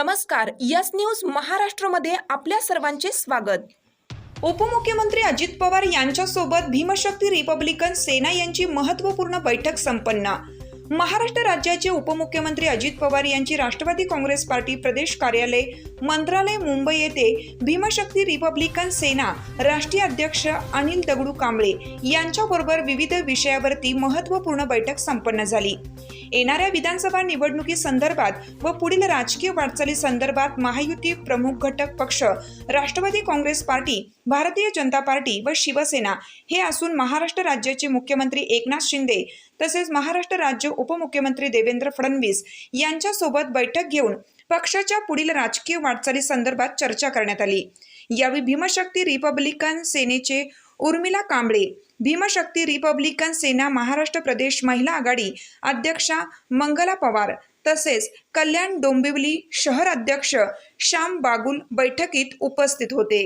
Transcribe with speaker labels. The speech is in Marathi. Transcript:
Speaker 1: नमस्कार यस न्यूज महाराष्ट्रमध्ये आपल्या सर्वांचे स्वागत. उपमुख्यमंत्री अजित पवार यांच्यासोबत भीमशक्ती रिपब्लिकन सेना यांची महत्त्वपूर्ण बैठक संपन्न. महाराष्ट्र राज्याचे उपमुख्यमंत्री अजित पवार यांची राष्ट्रवादी काँग्रेस पार्टी प्रदेश कार्यालय मंत्रालय मुंबई येथे भीमशक्ती रिपब्लिकन सेना राष्ट्रीय अध्यक्ष अनिल दगडू कांबळे यांच्याबरोबर विविध विषयावरती महत्त्वपूर्ण बैठक संपन्न झाली. येणाऱ्या विधानसभा निवडणुकी संदर्भात व पुढील राजकीय वाटचाली संदर्भात महायुती प्रमुख घटक पक्ष राष्ट्रवादी काँग्रेस पार्टी भारतीय जनता पार्टी व शिवसेना हे असून महाराष्ट्र राज्याचे मुख्यमंत्री एकनाथ शिंदे तसेच महाराष्ट्र राज्य उपमुख्यमंत्री देवेंद्र फडणवीस यांच्यासोबत बैठक घेऊन पक्षाच्या पुढील राजकीय वाटचाली संदर्भात चर्चा करण्यात आली. यावेळी भीमशक्ती रिपब्लिकन सेनेचे उर्मिला कांबळे भीमशक्ती रिपब्लिकन सेना महाराष्ट्र प्रदेश महिला आघाडी अध्यक्षा मंगला पवार तसेच कल्याण डोंबिवली शहर अध्यक्ष श्याम बागुल बैठकीत उपस्थित होते.